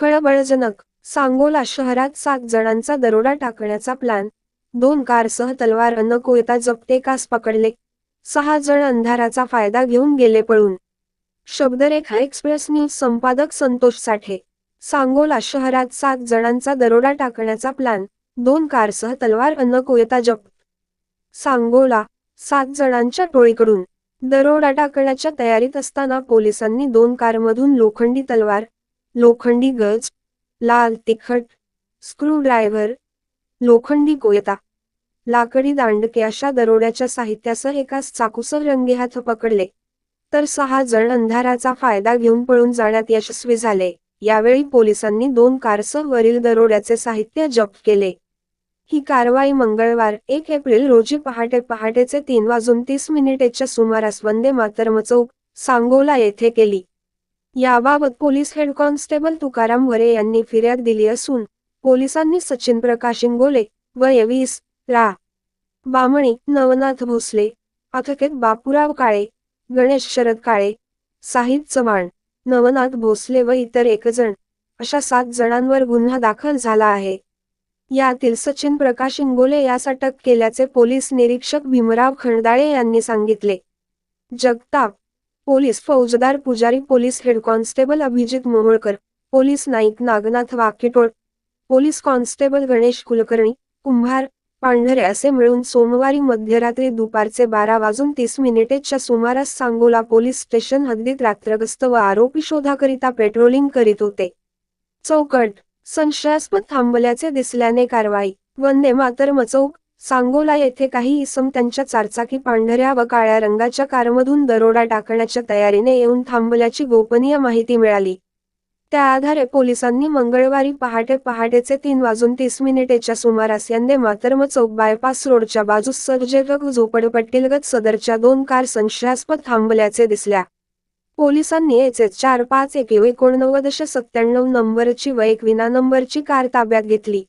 खळबळजनक सांगोला शहरात सात जणांचा दरोडा टाकण्याचा प्लॅन. दोन कारसह तलवार अन्न कोयता जपते कास पकडले. सहा जण अंधाराचा फायदा घेऊन गेले पळून. शब्दरेखा एक्सप्रेस न्यूज संपादक संतोष साठे. सांगोला शहरात सात जणांचा दरोडा टाकण्याचा प्लॅन. दोन कारसह तलवार अन्न कोयता जप्त. सांगोला सात जणांच्या टोळीकडून. दरोडा टाकण्याच्या तयारीत असताना पोलिसांनी दोन कारमधून लोखंडी तलवार लोखंडी गज लाल तिखट स्क्रू ड्रायव्हर लोखंडी कोयता लाकडी दांडके अशा दरोड्याच्या साहित्यासह एकास चाकूसह रंगेहात पकडले. तर सहा जण अंधाराचा फायदा घेऊन पळून जाण्यात यशस्वी झाले. यावेळी पोलिसांनी दोन कारसह वरील दरोड्याचे साहित्य जप्त केले. ही कारवाई मंगळवार एक एप्रिल रोजी पहाटे पहाटेचे तीन वाजून तीस मिनिटेच्या सुमारास वंदे मातरम चौक सांगोला येथे केली. याबाबत पोलीस हेड कॉन्स्टेबल तुकाराम वरे यांनी फिर्याद दिली असून पोलिसांनी सचिन प्रकाश इंगोले वय वीस रा. बामणी नवनाथ भोसले अथकेत बापूराव काळे गणेश शरद काळे साहिद चव्हाण नवनाथ भोसले व इतर एकजण अशा सात जणांवर गुन्हा दाखल झाला आहे. यातील सचिन प्रकाश इंगोले यास अटक केल्याचे पोलीस निरीक्षक भीमराव खंडाळे यांनी सांगितले. जगताप पोलीस फौजदार Pujari police head constable Abhijit Moholkar police Naik Nagnath Waketol police constable Ganesh Kulkarni Kumbhar Pandhare असे मिळून सोमवारी मध्यरात्री दुपारचे बारा वाजून तीस मिनिटेच्या सुमारास सांगोला पोलीस स्टेशन हद्दीत रात्रग्रस्त व आरोपी शोधाकरिता पेट्रोलिंग करीत होते. चौकट संशयास्पद थांबल्याचे दिसल्याने कारवाई वंदे मातरम चौक सांगोला येथे काही इसम त्यांच्या चारचाकी पांढऱ्या व काळ्या रंगाच्या कारमधून दरोडा टाकण्याच्या तयारीने येऊन थांबल्याची गोपनीय माहिती मिळाली. त्या आधारे पोलिसांनी मंगळवारी पहाटे पहाटेचे तीन वाजून तीस मिनिटेच्या सुमारास यंदे मातरम चौक बायपास रोडच्या बाजूस सर्जेगक झोपडपट्टीलगत सदरच्या दोन कार संशयास्पद थांबल्याचे दिसल्या. पोलिसांनी एच एच चार पाच एक एकोणनव्वदशे सत्त्याण्णव नंबरची व एक विना नंबरची कार ताब्यात घेतली.